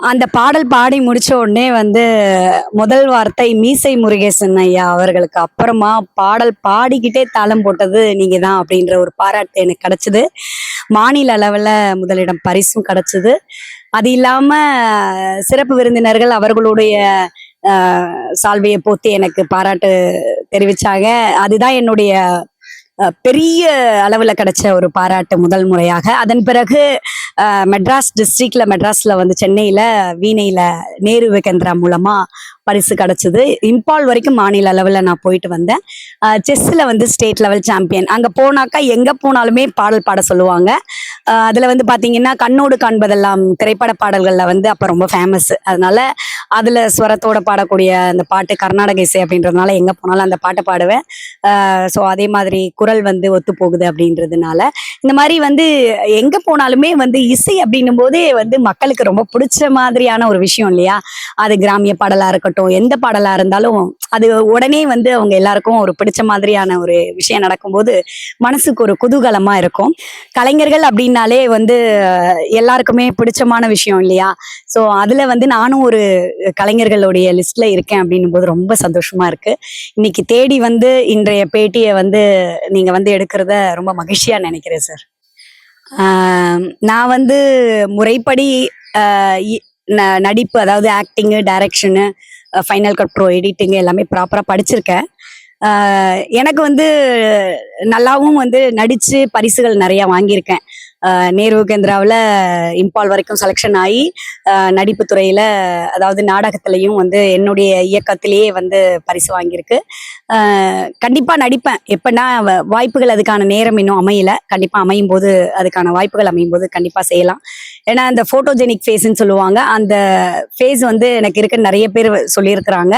அந்த பாடல் பாடி முடிச்ச உடனே வந்து முதல் வார்த்தை மீசை முருகேசன் ஐயா அவர்களுக்கு. அப்புறமா பாடல் பாடிக்கிட்டே தாளம் போட்டது நீங்க தான் அப்படின்ற ஒரு பாராட்டு எனக்கு கிடைச்சது. மாநில அளவில் முதலிடம் பரிசும் கிடைச்சது. அது இல்லாம சிறப்பு விருந்தினர்கள் அவர்களுடைய சால்வையை போத்தி எனக்கு பாராட்டு தெரிவிச்சாங்க. அதுதான் என்னுடைய பெரிய அளவில் கிடைச்ச ஒரு பாராட்டு முதல் முறையாக. அதன் பிறகு மெட்ராஸ் டிஸ்ட்ரிக்ட்ல மெட்ராஸ்ல வந்து சென்னையில வீணையில நேரு விகேந்திரா மூலமா பரிசு கிடைச்சது. இம்பால் வரைக்கும் மாநில அளவில் நான் போயிட்டு வந்தேன். செஸ்ஸில் வந்து ஸ்டேட் லெவல் சாம்பியன் அங்கே போனாக்கா எங்கே போனாலுமே பாடல் பாட சொல்லுவாங்க. அதுல வந்து பாத்தீங்கன்னா கண்ணோடு காண்பதெல்லாம் திரைப்பட பாடல்கள்ல வந்து அப்ப ரொம்ப ஃபேமஸ் அதனால அதுல ஸ்வரத்தோட பாடக்கூடிய அந்த பாட்டு கர்நாடக இசை அப்படின்றதுனால எங்க போனாலும் அந்த பாட்டை பாடுவேன். ஸோ அதே மாதிரி குரல் வந்து ஒத்து போகுது அப்படின்றதுனால. இந்த மாதிரி வந்து எங்க போனாலுமே வந்து இசை அப்படின்னும் போதே வந்து மக்களுக்கு ரொம்ப பிடிச்ச மாதிரியான ஒரு விஷயம் இல்லையா? அது கிராமிய பாடலா இருக்கட்டும் எந்த பாடலா இருந்தாலும் அது உடனே வந்து அவங்க எல்லாருக்கும் ஒரு பிடிச்ச மாதிரியான ஒரு விஷயம் நடக்கும்போது மனசுக்கு ஒரு குதூகலமா இருக்கும். கலைஞர்கள் அப்படின்னு அப்படின்னாலே வந்து எல்லாருக்குமே பிடிச்சமான விஷயம் இல்லையா? ஸோ அதில் வந்து நானும் ஒரு கலைஞர்களுடைய லிஸ்ட்ல இருக்கேன் அப்படின்னும் போது ரொம்ப சந்தோஷமா இருக்கு. இன்னைக்கு தேடி வந்து இன்றைய பேட்டியை வந்து நீங்க வந்து எடுக்கிறத ரொம்ப மகிழ்ச்சியா நினைக்கிறேன் சார் நான் வந்து முறைப்படி இ- ந- நடிப்பு அதாவது ஆக்டிங்கு டைரக்ஷனு ஃபைனல் கட் ப்ரோ எடிட்டிங் எல்லாமே ப்ராப்பராக படிச்சிருக்கேன். எனக்கு வந்து நல்லாவும் வந்து நடித்து பரிசுகள் நிறையா வாங்கியிருக்கேன். நேரு கேந்திராவில் இம்பால் வரைக்கும் செலெக்ஷன் ஆகி நடிப்பு துறையில் அதாவது நாடகத்திலையும் வந்து என்னுடைய இயக்கத்திலேயே வந்து பரிசு வாங்கியிருக்கு. கண்டிப்பாக நடிப்பேன். எப்படின்னா வ- வாய்ப்புகள் அதுக்கான நேரம் இன்னும் அமையல. கண்டிப்பாக அமையும் போது அதுக்கான வாய்ப்புகள் அமையும் போது கண்டிப்பாக செய்யலாம். ஏன்னா அந்த ஃபோட்டோஜெனிக் ஃபேஸ்ன்னு சொல்லுவாங்க. அந்த ஃபேஸ் வந்து எனக்கு இருக்கு நிறைய பேர் சொல்லியிருக்கிறாங்க.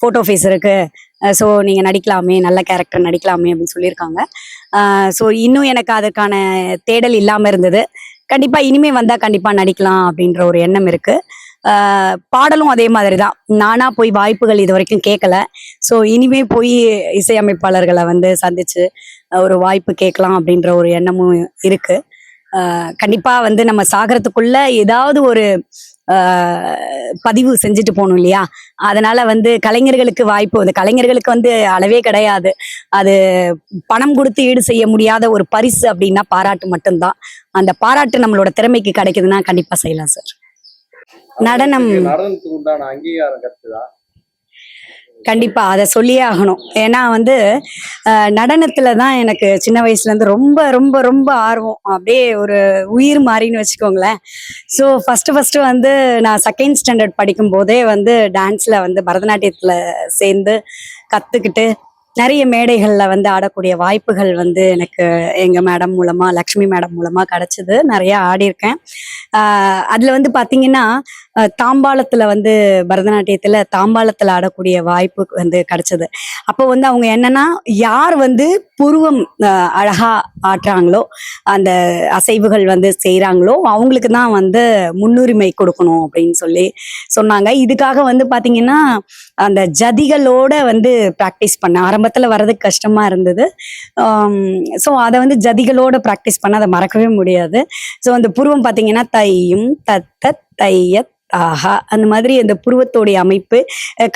ஃபோட்டோ ஃபேஸ் இருக்குது ஸோ நீங்கள் நடிக்கலாமே நல்ல கேரக்டர் நடிக்கலாமே அப்படின்னு சொல்லியிருக்காங்க. ஸோ இன்னும் எனக்கு அதற்கான தேடல் இல்லாமல் இருந்தது. கண்டிப்பாக இனிமே வந்தால் கண்டிப்பாக நடிக்கலாம் அப்படின்ற ஒரு எண்ணம் இருக்கு. பாடலும் அதே மாதிரி தான் நானாக போய் வாய்ப்புகள் இது வரைக்கும் கேட்கல ஸோ இனிமே போய் இசையமைப்பாளர்களை வந்து சந்தித்து ஒரு வாய்ப்பு கேட்கலாம் அப்படின்ற ஒரு எண்ணமும் இருக்குது கண்டிப்பாக வந்து நம்ம சாகரத்துக்குள்ள ஏதாவது ஒரு பதிவு செஞ்சுட்டு போகணும் இல்லையா? அதனால வந்து கலைஞர்களுக்கு வாய்ப்பு அந்த கலைஞர்களுக்கு வந்து அளவே கிடையாது. அது பணம் கொடுத்து ஈடு செய்ய முடியாத ஒரு பரிசு அப்படின்னா பாராட்டு மட்டும்தான். அந்த பாராட்டு நம்மளோட திறமைக்கு கிடைக்குதுன்னா கண்டிப்பா செய்யலாம் சார். நடனம். நடனத்துக்கு உண்டான அங்கீகாரம் கிடைச்சதா? கண்டிப்பா அதை சொல்லியே ஆகணும். ஏன்னா வந்து நடனத்தில் நடனத்துல தான் எனக்கு சின்ன வயசுல இருந்து ரொம்ப ரொம்ப ரொம்ப ஆர்வம். அப்படியே ஒரு உயிர் மாறின்னு வச்சுக்கோங்களேன். ஸோ ஃபர்ஸ்ட் ஃபர்ஸ்ட் வந்து நான் செகண்ட் ஸ்டாண்டர்ட் படிக்கும் போதே வந்து டான்ஸ்ல வந்து பரதநாட்டியத்துல சேர்ந்து கத்துக்கிட்டு நிறைய மேடைகளில் வந்து ஆடக்கூடிய வாய்ப்புகள் வந்து எனக்கு எங்கள் மேடம் மூலமாக லக்ஷ்மி மேடம் மூலமாக கிடச்சிது. நிறையா ஆடியிருக்கேன். அதில் வந்து பார்த்தீங்கன்னா தாம்பாளத்துல வந்து பரதநாட்டியத்துல தாம்பாளத்துல ஆடக்கூடிய வாய்ப்பு வந்து கிடைச்சது. அப்போ வந்து அவங்க என்னன்னா யார் வந்து புருவம் அழகா ஆட்டுறாங்களோ அந்த அசைவுகள் வந்து செய்கிறாங்களோ அவங்களுக்கு தான் வந்து முன்னுரிமை கொடுக்கணும் அப்படின்னு சொல்லி சொன்னாங்க. இதுக்காக வந்து பாத்தீங்கன்னா அந்த ஜதிகளோட வந்து ப்ராக்டிஸ் பண்ண ஆரம்பத்துல வர்றதுக்கு கஷ்டமா இருந்தது. ஸோ அதை வந்து ஜதிகளோட ப்ராக்டிஸ் பண்ண அதை மறக்கவே முடியாது. ஸோ அந்த புருவம் பார்த்தீங்கன்னா தையும் தத் தையத் ஆஹா அந்த மாதிரி அந்த புருவத்தோடைய அமைப்பு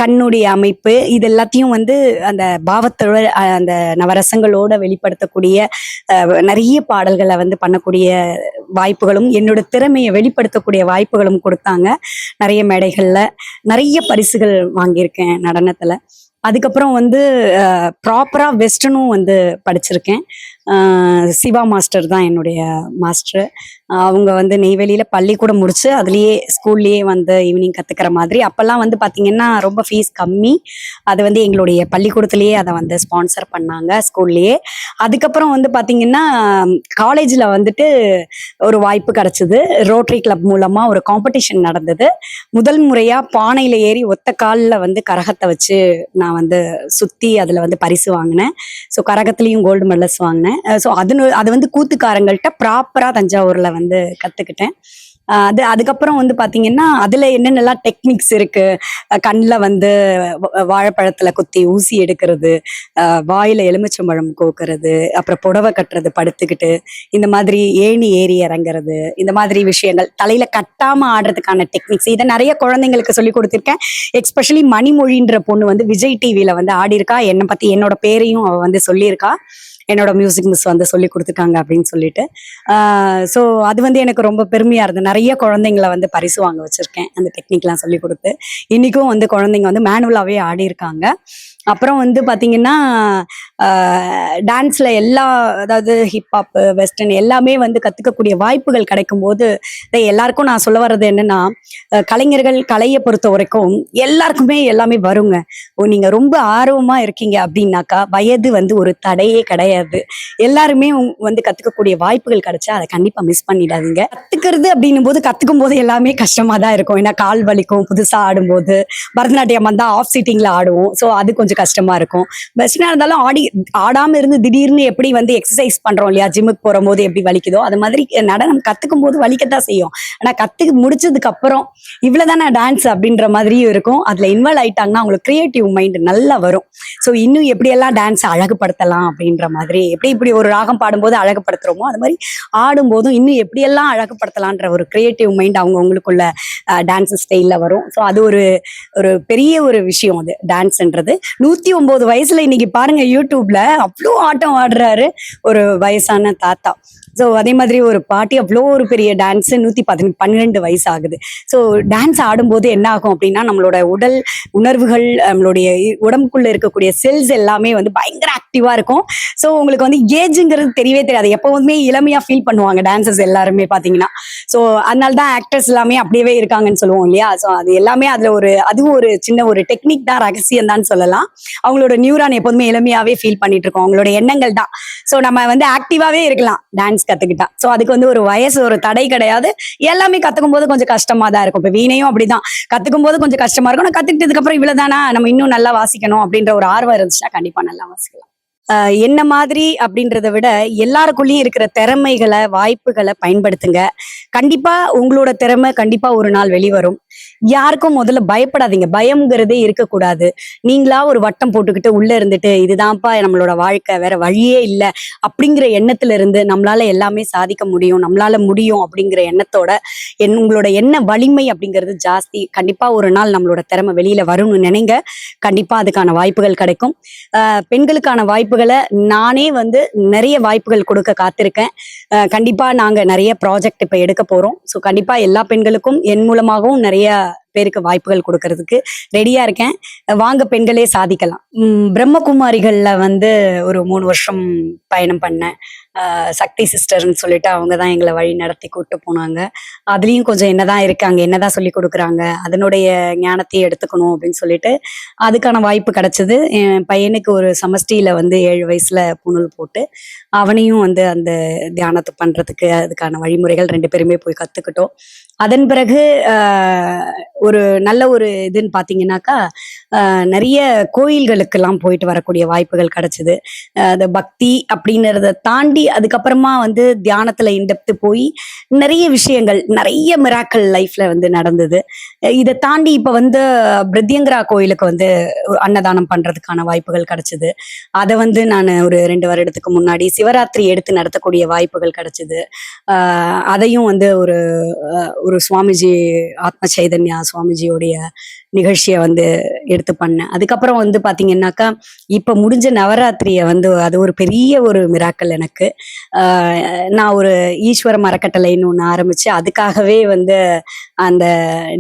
கண்ணுடைய அமைப்பு இது எல்லாத்தையும் வந்து அந்த பாவத்தோட அந்த நவரசங்களோட வெளிப்படுத்தக்கூடிய நிறைய பாடல்களை வந்து பண்ணக்கூடிய வாய்ப்புகளும் என்னோட திறமையை வெளிப்படுத்தக்கூடிய வாய்ப்புகளும் கொடுத்தாங்க. நிறைய மேடைகள்ல நிறைய பரிசுகள் வாங்கியிருக்கேன் நடனத்துல. அதுக்கப்புறம் வந்து ப்ராப்பரா வெஸ்டர்னும் வந்து படிச்சிருக்கேன். சிவா மாஸ்டர் தான் என்னுடைய மாஸ்டர். அவங்க வந்து நெய்வேலியில் பள்ளிக்கூடம் முடிச்சு அதுலேயே ஸ்கூல்லேயே வந்து ஈவினிங் கற்றுக்கிற மாதிரி. அப்போல்லாம் வந்து பார்த்திங்கன்னா ரொம்ப ஃபீஸ் கம்மி. அது வந்து எங்களுடைய பள்ளிக்கூடத்திலேயே அதை வந்து ஸ்பான்சர் பண்ணாங்க ஸ்கூல்லேயே. அதுக்கப்புறம் வந்து பார்த்திங்கன்னா காலேஜில் வந்துட்டு ஒரு வாய்ப்பு கிடச்சிது. ரோட்டரி கிளப் மூலமாக ஒரு காம்படிஷன் நடந்தது. முதல் முறையாக பானையில் ஏறி ஒத்த காலில் வந்து கரகத்தை வச்சு நான் வந்து சுற்றி அதில் வந்து பரிசு வாங்கினேன். ஸோ கரகத்துலேயும் கோல்டு மெடல்ஸ் வாங்கினேன். ஸோ அது அது வந்து கூத்துக்காரங்கள்ட்ட ப்ராப்பரா தஞ்சாவூர்ல வந்து கத்துக்கிட்டேன். அது அதுக்கப்புறம் வந்து பாத்தீங்கன்னா அதுல என்னென்னலாம் டெக்னிக்ஸ் இருக்கு? கண்ணில் வந்து வாழைப்பழத்தில் வாழைப்பழத்துல குத்தி ஊசி எடுக்கிறது வாயில் வாயில எலுமிச்சம்பழம் கோக்குறது அப்புறம் புடவை கட்டுறது படுத்துக்கிட்டு இந்த மாதிரி ஏணி ஏறி இறங்குறது இந்த மாதிரி விஷயங்கள். தலையில கட்டாம ஆடுறதுக்கான டெக்னிக்ஸ் இதை நிறைய குழந்தைங்களுக்கு சொல்லி கொடுத்துருக்கேன். எக்ஸ்பெஷலி மணிமொழின்ற பொண்ணு வந்து விஜய் டிவியில வந்து ஆடி இருக்கா என்னை பத்தி என்னோட பேரையும் அவ வந்து சொல்லியிருக்கா. என்னோட மியூசிக் மிஸ் வந்து சொல்லி கொடுத்துருக்காங்க அப்படின்னு சொல்லிட்டு. ஸோ அது வந்து எனக்கு ரொம்ப பெருமையாக இருந்தது. நிறைய குழந்தைங்களை வந்து பரிசு வாங்க வச்சுருக்கேன். அந்த டெக்னிக்லாம் சொல்லி கொடுத்து. இன்னைக்கும் வந்து குழந்தைங்க வந்து மேனுவலாகவே ஆடி இருக்காங்க. அப்புறம் வந்து பார்த்தீங்கன்னா டான்ஸில் எல்லா அதாவது ஹிப்ஹாப்பு வெஸ்டர்ன் எல்லாமே வந்து கற்றுக்கக்கூடிய வாய்ப்புகள் கிடைக்கும் போது எல்லாருக்கும் நான் சொல்ல வர்றது என்னென்னா கலைஞர்கள் கலையை பொறுத்த வரைக்கும் எல்லாருக்குமே எல்லாமே வருங்க. ஓ நீங்கள் ரொம்ப ஆர்வமாக இருக்கீங்க அப்படின்னாக்கா வயது வந்து ஒரு தடையே கிடையாது. எல்லாருமே வந்து கத்துக்கக்கூடிய வாய்ப்புகள் கிடைச்சா அதை கண்டிப்பா மிஸ் பண்ணிடாதீங்க. கத்துக்கிறது அப்படின்னும் போது கத்துக்கும் போது எல்லாமே கஷ்டமா தான் இருக்கும். ஏன்னா கால் வலிக்கும் புதுசா ஆடும்போது. பரதநாட்டியம் வந்தா ஆஃப் சீட்டிங்ல ஆடுவோம். ஸோ அது கொஞ்சம் கஷ்டமா இருக்கும். வெஸ்டர்னா இருந்தாலும் ஆடி ஆடாம இருந்து திடீர்னு எப்படி வந்து எக்ஸசைஸ் பண்றோம் இல்லையா? ஜிம்முக்கு போகும்போது எப்படி வலிக்குதோ அது மாதிரி நடனம் கத்துக்கும் போது வலிக்கத்தான் செய்யும். ஆனா கத்து முடிச்சதுக்கு அப்புறம் இவ்வளவுதானே டான்ஸ் அப்படின்ற மாதிரியும் இருக்கும். அதுல இன்வால்வ் ஆயிட்டாங்கன்னா அவங்களுக்கு கிரியேட்டிவ் மைண்ட் நல்லா வரும். ஸோ இன்னும் எப்படியெல்லாம் டான்ஸ் அழகுபடுத்தலாம் அப்படின்ற மாதிரி எப்படி இப்படி ஒரு ராகம் பாடும்போது அழகுபடுத்துறோமோ அது மாதிரி ஆடும்போதும் இன்னும் எப்படியெல்லாம் அழகுப்படுத்தலான்ற ஒரு கிரியேட்டிவ் மைண்ட் அவங்க அவங்களுக்குள்ள டான்ஸ் ஸ்டைலில் வரும். ஸோ அது ஒரு ஒரு பெரிய ஒரு விஷயம் அது டான்ஸ்ன்றது நூற்றி ஒம்பது வயசுல இன்னைக்கு பாருங்க யூடியூப்ல அவ்வளோ ஆட்டம் ஆடுறாரு ஒரு வயசான தாத்தா. ஸோ அதே மாதிரி ஒரு பாட்டி அவ்வளோ ஒரு பெரிய டான்ஸ் நூற்றி பதின பன்னிரெண்டு வயசு ஆகுது ஸோ டான்ஸ் ஆடும்போது என்ன ஆகும் அப்படின்னா நம்மளோட உடல் உணர்வுகள் நம்மளுடைய உடம்புக்குள்ள இருக்கக்கூடிய செல்ஸ் எல்லாமே வந்து பயங்கர ஆக்டிவா இருக்கும். ஸோ உங்களுக்கு வந்து ஏஜுங்கிறது தெரியவே தெரியாது. எப்போவுமே இளமையா ஃபீல் பண்ணுவாங்க டான்சர்ஸ் எல்லாருமே பாத்தீங்கன்னா. ஸோ அதனால தான் ஆக்டர்ஸ் எல்லாமே அப்படியே இருக்காங்கன்னு சொல்லுவோம் இல்லையா? ஸோ அது எல்லாமே அதுல ஒரு அதுவும் ஒரு சின்ன ஒரு டெக்னிக் தான் ரகசியம் தான் சொல்லலாம். அவங்களோட நியூரான் எப்போதுமே இளமையாவே ஃபீல் பண்ணிட்டு இருக்கோம். அவங்களோட எண்ணங்கள் தான். ஸோ நம்ம வந்து ஆக்டிவாவே இருக்கலாம். டான்ஸ் கத்துக்கிட்டா ஸோ அதுக்கு வந்து ஒரு வயசு ஒரு தடை கிடையாது. எல்லாமே கத்துக்கும் போது கொஞ்சம் கஷ்டமா தான் இருக்கும். இப்போ வீணையும் அப்படிதான். கத்துக்கும் போது கொஞ்சம் கஷ்டமா இருக்கும். நான் கத்துக்கிட்டதுக்கு அப்புறம் இவ்வளவுதானா? நம்ம இன்னும் நல்லா வாசிக்கணும் அப்படின்ற ஒரு ஆர்வம் இருந்துச்சுன்னா கண்டிப்பா நல்லா வாசிக்கலாம். ஆஹ் என்ன மாதிரி அப்படின்றத விட எல்லாருக்குள்ளேயும் இருக்கிற திறமைகளை வாய்ப்புகளை பயன்படுத்துங்க. கண்டிப்பா உங்களோட திறமை கண்டிப்பா ஒரு நாள் வெளிவரும். யாருக்கும் முதல்ல பயப்படாதீங்க. பயம்ங்கிறதே இருக்கக்கூடாது. நீங்களா ஒரு வட்டம் போட்டுக்கிட்டு உள்ள இருந்துட்டு இதுதான்ப்பா நம்மளோட வாழ்க்கை வேற வழியே இல்லை. அப்படிங்கிற எண்ணத்துல இருந்து நம்மளால எல்லாமே சாதிக்க முடியும் நம்மளால முடியும் அப்படிங்கிற எண்ணத்தோட என் உங்களோட எண்ண வலிமை அப்படிங்கிறது ஜாஸ்தி. கண்டிப்பா ஒரு நாள் நம்மளோட திறமை வெளியில வரும்னு நினைங்க. கண்டிப்பா அதுக்கான வாய்ப்புகள் கிடைக்கும். ஆஹ் பெண்களுக்கான வாய்ப்புகளை நானே வந்து நிறைய வாய்ப்புகள் கொடுக்க காத்திருக்கேன். ஆஹ் கண்டிப்பா நாங்க நிறைய ப்ராஜெக்ட் இப்ப எடுக்க போறோம். ஸோ கண்டிப்பா எல்லா பெண்களுக்கும் என் மூலமாகவும் நிறைய பேருக்கு வாய்ப்புகள் கொடுக்கறதுக்கு ரெடியா இருக்கேன். வாங்க பெண்களே சாதிக்கலாம். பிரம்மகுமாரிகள்ல வந்து ஒரு மூணு வருஷம் பயணம் பண்ணேன். சக்தி சிஸ்டர்னு சொல்லிட்டு அவங்க தான் எங்களை வழி நடத்தி கூப்பிட்டு போனாங்க. அதுலேயும் கொஞ்சம் என்னதான் இருக்காங்க என்னதான் சொல்லி கொடுக்குறாங்க அதனுடைய ஞானத்தை எடுத்துக்கணும் அப்படின்னு சொல்லிட்டு அதுக்கான வாய்ப்பு கிடைச்சது. என் பையனுக்கு ஒரு சமஷ்டியில் வந்து ஏழு வயசுல புணல் போட்டு அவனையும் வந்து அந்த தியானத்தை பண்ணுறதுக்கு அதுக்கான வழிமுறைகள் ரெண்டு பேருமே போய் கற்றுக்கிட்டோம் அதன் பிறகு ஒரு நல்ல ஒரு இதுன்னு பார்த்தீங்கன்னாக்கா நிறைய கோயில்களுக்கெல்லாம் போயிட்டு வரக்கூடிய வாய்ப்புகள் கிடைச்சிது. அந்த பக்தி அப்படின்றத தாண்டி அதுக்கப்புறமா வந்து தியானத்துல இன்டெப்த்து போய் நிறைய விஷயங்கள் நிறைய மிராக்கள் லைஃப்ல வந்து நடந்தது. இதை தாண்டி இப்ப வந்து பிரத்யங்கரா கோயிலுக்கு வந்து அன்னதானம் பண்றதுக்கான வாய்ப்புகள் கிடைச்சது. அதை வந்து நான் ஒரு ரெண்டு வருடத்துக்கு முன்னாடி சிவராத்திரி எடுத்து நடத்தக்கூடிய வாய்ப்புகள் கிடைச்சது. அதையும் வந்து ஒரு ஒரு சுவாமிஜி ஆத்ம சைதன்யா சுவாமிஜியோடைய நிகழ்ச்சியை வந்து எடுத்து பண்ணேன். அதுக்கப்புறம் வந்து பாத்தீங்கன்னாக்கா இப்ப முடிஞ்ச நவராத்திரியை வந்து அது ஒரு பெரிய ஒரு மிராக்கள் எனக்கு. நான் ஒரு ஈஸ்வர அறக்கட்டளைன்னு ஒன்று ஆரம்பிச்சு அதுக்காகவே வந்து அந்த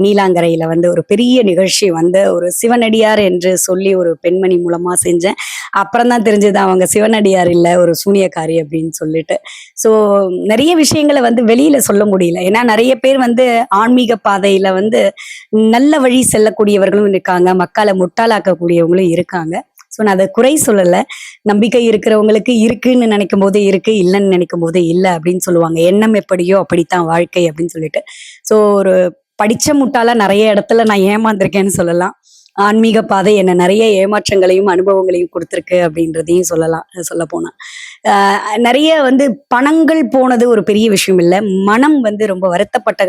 நீலாங்கரையில் வந்து ஒரு பெரிய நிகழ்ச்சி வந்து ஒரு சிவனடியார் என்று சொல்லி ஒரு பெண்மணி மூலமா செஞ்சேன். அப்புறம் தான் தெரிஞ்சது அவங்க சிவனடியார் இல்லை ஒரு சூனியக்காரி அப்படின்னு சொல்லிட்டு. ஸோ நிறைய விஷயங்களை வந்து வெளியில் சொல்ல முடியல. ஏன்னா நிறைய பேர் வந்து ஆன்மீக பாதையில் வந்து நல்ல வழி செல்லக்கூடியவர்களும் இருக்காங்க மக்களை முட்டாளாக்கக்கூடியவங்களும் இருக்காங்க. ஸோ நான் அதை குறை சொல்லலை. நம்பிக்கை இருக்கிறவங்களுக்கு இருக்குன்னு நினைக்கும் போதே இருக்கு இல்லைன்னு நினைக்கும் போதே இல்லை அப்படின்னு சொல்லுவாங்க. எண்ணம் எப்படியோ அப்படித்தான் வாழ்க்கை அப்படின்னு சொல்லிட்டு. ஸோ ஒரு படிச்ச முட்டாளா நிறைய இடத்துல நான் ஏமாந்திருக்கேன்னு சொல்லலாம். ஆன்மீக பாதை என்ன நிறைய ஏமாற்றங்களையும் அனுபவங்களையும் கொடுத்துருக்கு அப்படின்றதையும் சொல்லலாம் சொல்ல போனா. நிறைய வந்து பணங்கள் போனது ஒரு பெரிய விஷயம் இல்லை. மனம் வந்து ரொம்ப வருத்தப்பட்ட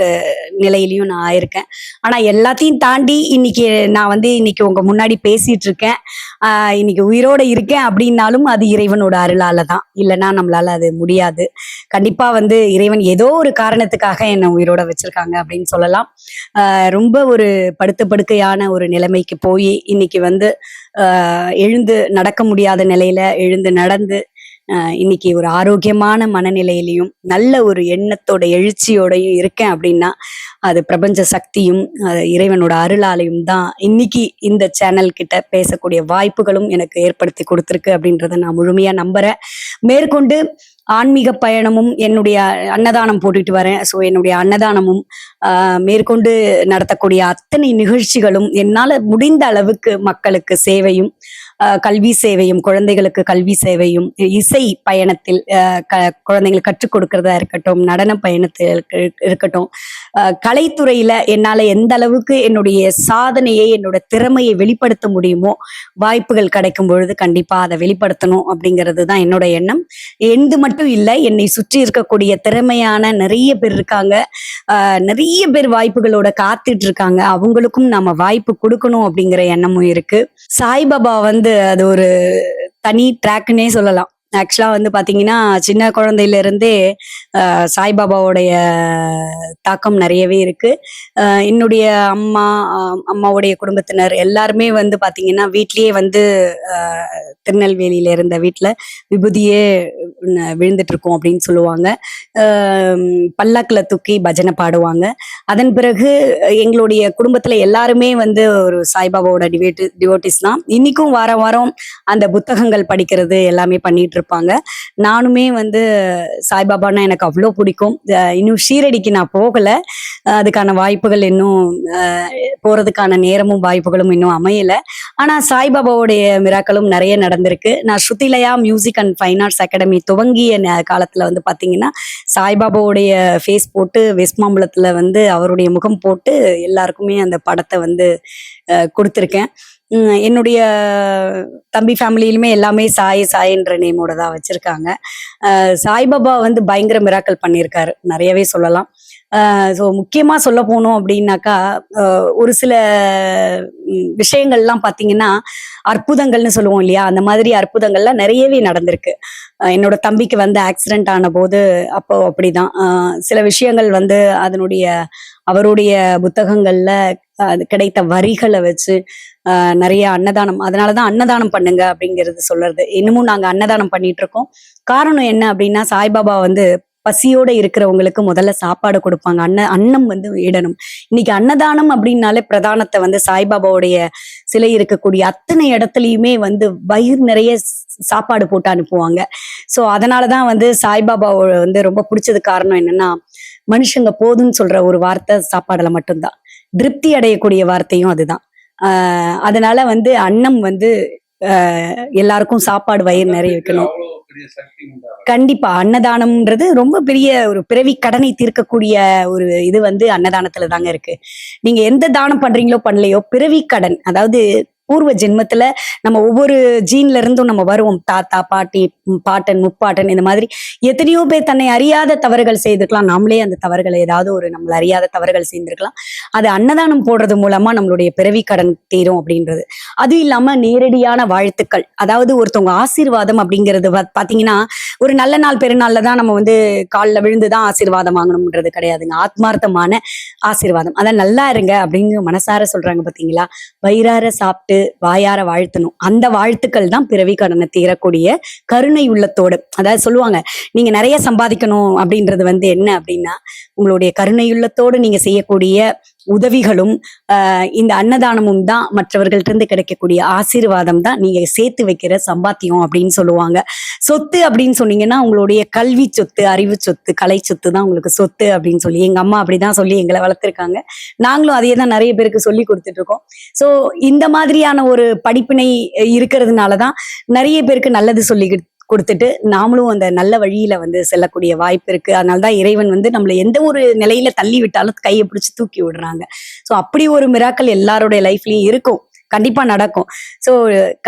நிலையிலையும் நான் ஆயிருக்கேன். ஆனா எல்லாத்தையும் தாண்டி இன்னைக்கு நான் வந்து இன்னைக்கு உங்க முன்னாடி பேசிட்டு இருக்கேன் இன்னைக்கு உயிரோட இருக்கேன் அப்படின்னாலும் அது இறைவனோட அருளால தான். இல்லைன்னா நம்மளால அது முடியாது. கண்டிப்பா வந்து இறைவன் ஏதோ ஒரு காரணத்துக்காக என்னை உயிரோட வச்சிருக்காங்க அப்படின்னு சொல்லலாம். ரொம்ப ஒரு படுத்த படுக்கையான ஒரு நிலைமைக்கு போய் இன்னைக்கு வந்து எழுந்து நடக்க முடியாத நிலையில எழுந்து நடந்து இன்னைக்கு ஒரு ஆரோக்கியமான மனநிலையிலையும் நல்ல ஒரு எண்ணத்தோட எழுச்சியோடையும் இருக்கேன் அப்படின்னா அது பிரபஞ்ச சக்தியும் இறைவனோட அருளாலையும் தான் இன்னைக்கு இந்த சேனல் கிட்ட பேசக்கூடிய வாய்ப்புகளும் எனக்கு ஏற்படுத்தி கொடுத்துருக்கு அப்படின்றத நான் முழுமையா நம்புறேன். மேற்கொண்டு ஆன்மீக பயணமும் என்னுடைய அன்னதானம் போட்டுட்டு வரேன். ஸோ என்னுடைய அன்னதானமும் ஆஹ் மேற்கொண்டு நடத்தக்கூடிய அத்தனை நிகழ்ச்சிகளும் என்னால் முடிந்த அளவுக்கு மக்களுக்கு சேவையும் கல்வி சேவையும் குழந்தைகளுக்கு கல்வி சேவையும் இசை பயணத்தில் ஆஹ் க- குழந்தைங்களுக்கு கற்றுக் கொடுக்கறதா இருக்கட்டும் நடன பயணத்தில் இருக்கட்டும். ஆஹ் கலைத்துறையில என்னால எந்த அளவுக்கு என்னுடைய சாதனையை என்னோட திறமையை வெளிப்படுத்த முடியுமோ வாய்ப்புகள் கிடைக்கும் பொழுது கண்டிப்பா அதை வெளிப்படுத்தணும் அப்படிங்கிறது தான் என்னோட எண்ணம். எந்த மட்டும் இல்லை என்னை சுற்றி இருக்கக்கூடிய திறமையான நிறைய பேர் இருக்காங்க. ஆஹ் நிறைய பேர் வாய்ப்புகளோட காத்துட்டு இருக்காங்க. அவங்களுக்கும் நாம வாய்ப்பு கொடுக்கணும் அப்படிங்கிற எண்ணமும் இருக்கு. சாய்பாபா வந்து அது ஒரு தனி ட்ராக்னே சொல்லலாம். ஆக்சுவலா வந்து பாத்தீங்கன்னா சின்ன குழந்தையில இருந்தே சாய்பாபாவுடைய தாக்கம் நிறையவே இருக்கு. என்னுடைய அம்மா அம்மாவுடைய குடும்பத்தினர் எல்லாருமே வந்து பாத்தீங்கன்னா வீட்லயே வந்து திருநெல்வேலியில் திருநெல்வேலியில இருந்த வீட்டில் விபூதியே ந- விழுந்துட்டு அப்படின்னு சொல்லுவாங்க. பல்லாக்கில் தூக்கி பஜனை பாடுவாங்க. அதன் பிறகு எங்களுடைய குடும்பத்துல எல்லாருமே வந்து ஒரு சாய்பாபாவோட டிவேட்டு டிவோட்டிஸ் தான். இன்னைக்கும் வாரம் வாரம் அந்த புத்தகங்கள் படிக்கிறது எல்லாமே பண்ணிட்டு இருப்பாங்க நானுமே வந்து சாய்பாபான்னா எனக்கு அவ்வளோ பிடிக்கும். இன்னும் ஷீரடிக்கு நான் போகல. அதுக்கான வாய்ப்புகள் இன்னும் போகிறதுக்கான போறதுக்கான நேரமும் வாய்ப்புகளும் இன்னும் அமையல. ஆனா சாய்பாபாவுடைய மிராக்களும் நிறைய நடந்திருக்கு. நான் Shrutilaya music and fine arts academy துவங்கிய நே- காலத்துல வந்து பாத்தீங்கன்னா சாய்பாபாவுடைய ஃபேஸ் போட்டு வெஸ்ட் மாம்பலத்தில் வந்து அவருடைய முகம் போட்டு எல்லாருக்குமே அந்த படத்தை வந்து கொடுத்துருக்கேன். என்னுடைய தம்பி ஃபேமிலியிலுமே எல்லாமே சாய் சாய்ன்ற நேமோட தான் வச்சிருக்காங்க. சாய்பாபா வந்து பயங்கர மிராக்கல் பண்ணியிருக்காரு. நிறையவே சொல்லலாம். ஸோ முக்கியமாக சொல்ல போனோம் அப்படின்னாக்கா ஒரு சில விஷயங்கள்லாம் பார்த்தீங்கன்னா அற்புதங்கள்னு சொல்லுவோம் இல்லையா? அந்த மாதிரி அற்புதங்கள்லாம் நிறையவே நடந்திருக்கு. என்னோட தம்பிக்கு வந்து ஆக்சிடென்ட் ஆன போது அப்போ அப்படிதான். சில விஷயங்கள் வந்து அதனுடைய அவருடைய புத்தகங்கள்ல அது கிடைத்த வரிகளை வச்சு நிறைய அன்னதானம் அதனாலதான் அன்னதானம் பண்ணுங்க அப்படிங்கிறது சொல்றது. இன்னமும் நாங்க அன்னதானம் பண்ணிட்டு இருக்கோம் காரணம் என்ன அப்படின்னா சாய்பாபா வந்து பசியோட இருக்கிறவங்களுக்கு முதல்ல சாப்பாடு கொடுப்பாங்க. அன்ன அன்னம் வந்து இடணும். இன்னைக்கு அன்னதானம் அப்படின்னாலே பிரதானத்தை வந்து சாய்பாபாவுடைய சிலை இருக்கக்கூடிய அத்தனை இடத்துலையுமே வந்து வயிறு நிறைய சாப்பாடு போட்டு அனுப்புவாங்க. ஸோ அதனாலதான் வந்து சாய்பாபாவோட வந்து ரொம்ப பிடிச்சது காரணம் என்னன்னா மனுஷங்க போதும்னு சொல்ற ஒரு வார்த்தை சாப்பாடுல மட்டும்தான். திருப்தி அடையக்கூடிய வார்த்தையும் அதுதான். ஆஹ் அதனால வந்து அன்னம் வந்து ஆஹ் எல்லாருக்கும் சாப்பாடு வயிறு நிறைய வைக்கணும். பெரிய கண்டிப்பா அன்னதானம்ன்றது ரொம்ப பெரிய ஒரு பிறவி கடனை தீர்க்கக்கூடிய ஒரு இது வந்து அன்னதானத்துல தாங்க இருக்கு. நீங்க எந்த தானம் பண்றீங்களோ பண்ணலையோ பிறவி கடன் அதாவது பூர்வ ஜென்மத்துல நம்ம ஒவ்வொரு ஜீன்ல இருந்தும் நம்ம வருவோம். தாத்தா பாட்டி பாட்டன் முப்பாட்டன் இந்த மாதிரி எத்தனையோ பேர் தன்னை அறியாத தவறுகள் செய்திருக்கலாம். நாமளே அந்த தவறுகளை ஏதாவது ஒரு நம்மள அறியாத தவறுகள் செய்திருக்கலாம். அது அன்னதானம் போடுறது மூலமா நம்மளுடைய பிறவி கடன் தீரும் அப்படின்றது. அது இல்லாம நேரடியான வாழ்த்துக்கள். அதாவது ஒருத்தவங்க ஆசீர்வாதம் அப்படிங்கிறது பாத்தீங்கன்னா ஒரு நல்ல நாள் பெருநாள்ல தான் நம்ம வந்து காலில் விழுந்து தான் ஆசீர்வாதம் வாங்கணும்ன்றது கிடையாதுங்க. ஆத்மார்த்தமான ஆசீர்வாதம். அதான் நல்லா இருங்க அப்படின்னு மனசார சொல்றாங்க பாத்தீங்களா? வயிறார சாப்பிட்டு வாயார வாழ்த்தணும். அந்த வாழ்த்துக்கள் தான் பிறவி கடனை தீரக்கூடிய கருணை உள்ளத்தோடு. அதாவது சொல்லுவாங்க நீங்க நிறைய சம்பாதிக்கணும் அப்படின்றது வந்து என்ன அப்படின்னா உங்களுடைய கருணை உள்ளத்தோடு நீங்க செய்யக்கூடிய உதவிகளும் இந்த அன்னதானமும் தான் மற்றவர்கள்ட்டிருந்து கிடைக்கக்கூடிய ஆசீர்வாதம் தான் நீங்க சேர்த்து வைக்கிற சம்பாத்தியம் அப்படின்னு சொல்லுவாங்க. சொத்து அப்படின்னு சொன்னீங்கன்னா உங்களுடைய கல்வி சொத்து அறிவு சொத்து கலை சொத்து தான் உங்களுக்கு சொத்து அப்படின்னு சொல்லி எங்க அம்மா அப்படிதான் சொல்லி எங்களை வளர்த்துருக்காங்க. நாங்களும் அதையே தான் நிறைய பேருக்கு சொல்லி கொடுத்துட்டு இருக்கோம். ஸோ இந்த மாதிரியான ஒரு படிப்பினை இருக்கிறதுனால தான் நிறைய பேருக்கு நல்லது சொல்லி கொடுத்துட்டு நாமளும் அந்த நல்ல வழியில வந்து செல்லக்கூடிய வாய்ப்பு இருக்கு. அதனால தான் இறைவன் வந்து நம்மளை எந்த ஒரு நிலையில தள்ளி விட்டாலும் கையை பிடிச்சி தூக்கி விடுறாங்க. ஸோ அப்படி ஒரு மிராக்கள் எல்லாருடைய லைஃப்லயும் இருக்கும். கண்டிப்பா நடக்கும். ஸோ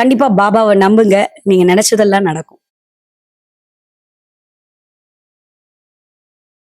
கண்டிப்பா பாபாவை நம்புங்க. நீங்க நினைச்சதெல்லாம் நடக்கும்.